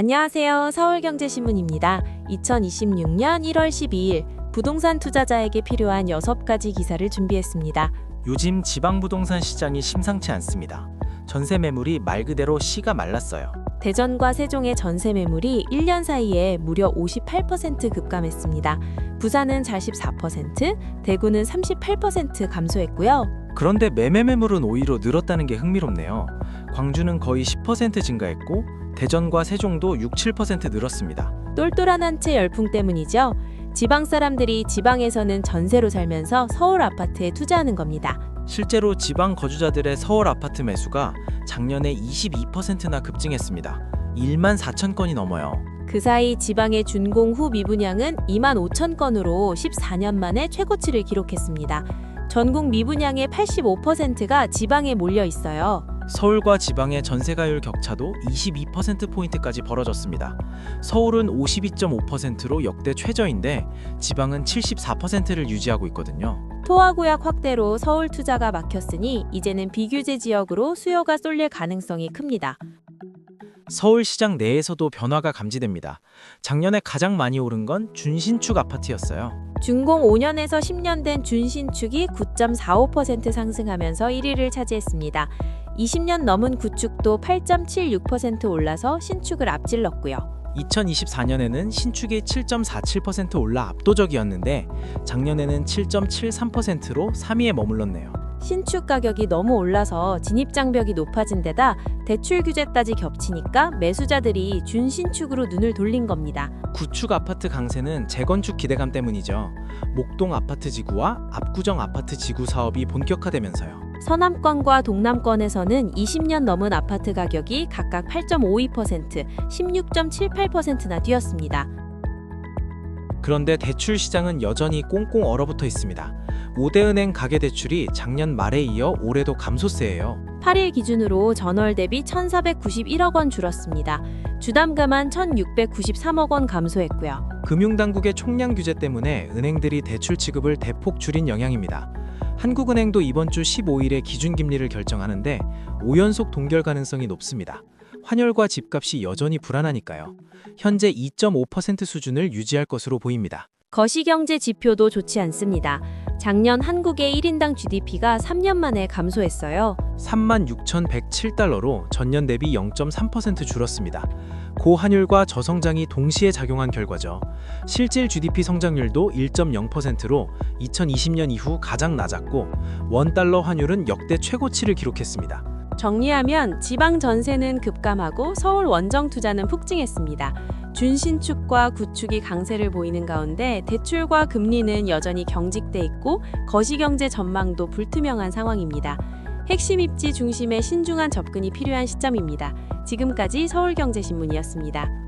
안녕하세요. 서울경제신문입니다. 2026년 1월 12일 부동산 투자자에게 필요한 6가지 기사를 준비했습니다. 요즘 지방 부동산 시장이 심상치 않습니다. 전세 매물이 말 그대로 씨가 말랐어요. 대전과 세종의 전세 매물이 1년 사이에 무려 58% 급감했습니다. 부산은 44%, 대구는 38% 감소했고요. 그런데 매매 매물은 오히려 늘었다는 게 흥미롭네요. 광주는 거의 10% 증가했고 대전과 세종도 6, 7% 늘었습니다. 똘똘한 한채 열풍 때문이죠. 지방 사람들이 지방에서는 전세로 살면서 서울 아파트에 투자하는 겁니다. 실제로 지방 거주자들의 서울 아파트 매수가 작년에 22%나 급증했습니다. 1만 4천 건이 넘어요. 그 사이 지방의 준공 후 미분양은 2만 5천 건으로 14년 만에 최고치를 기록했습니다. 전국 미분양의 85%가 지방에 몰려 있어요. 서울과 지방의 전세가율 격차도 22%포인트까지 벌어졌습니다. 서울은 52.5%로 역대 최저인데 지방은 74%를 유지하고 있거든요. 토화구약 확대로 서울 투자가 막혔으니 이제는 비규제 지역으로 수요가 쏠릴 가능성이 큽니다. 서울 시장 내에서도 변화가 감지됩니다. 작년에 가장 많이 오른 건 준신축 아파트였어요. 준공 5년에서 10년 된 준신축이 9.45% 상승하면서 1위를 차지했습니다. 20년 넘은 구축도 8.76% 올라서 신축을 앞질렀고요. 2024년에는 신축이 7.47% 올라 압도적이었는데 작년에는 7.73%로 3위에 머물렀네요. 신축 가격이 너무 올라서 진입 장벽이 높아진 데다 대출 규제 따지 겹치니까 매수자들이 준신축으로 눈을 돌린 겁니다. 구축 아파트 강세는 재건축 기대감 때문이죠. 목동 아파트 지구와 압구정 아파트 지구 사업이 본격화되면서요. 서남권과 동남권에서는 20년 넘은 아파트 가격이 각각 8.52%, 16.78%나 뛰었습니다. 그런데 대출 시장은 여전히 꽁꽁 얼어붙어 있습니다. 5대은행 가계대출이 작년 말에 이어 올해도 감소세예요. 8일 기준으로 전월 대비 1,491억 원 줄었습니다. 주담가만 1,693억 원 감소했고요. 금융당국의 총량 규제 때문에 은행들이 대출 지급을 대폭 줄인 영향입니다. 한국은행도 이번 주 15일에 기준금리를 결정하는데 5연속 동결 가능성이 높습니다. 환율과 집값이 여전히 불안하니까요. 현재 2.5% 수준을 유지할 것으로 보입니다. 거시경제 지표도 좋지 않습니다. 작년 한국의 1인당 GDP가 3년 만에 감소했어요. 36,107달러로 전년 대비 0.3% 줄었습니다. 고환율과 저성장이 동시에 작용한 결과죠. 실질 GDP 성장률도 1.0%로 2020년 이후 가장 낮았고 원달러 환율은 역대 최고치를 기록했습니다. 정리하면 지방 전세는 급감하고 서울 원정 투자는 폭증했습니다. 준신축과 구축이 강세를 보이는 가운데 대출과 금리는 여전히 경직돼 있고 거시경제 전망도 불투명한 상황입니다. 핵심 입지 중심의 신중한 접근이 필요한 시점입니다. 지금까지 서울경제신문이었습니다.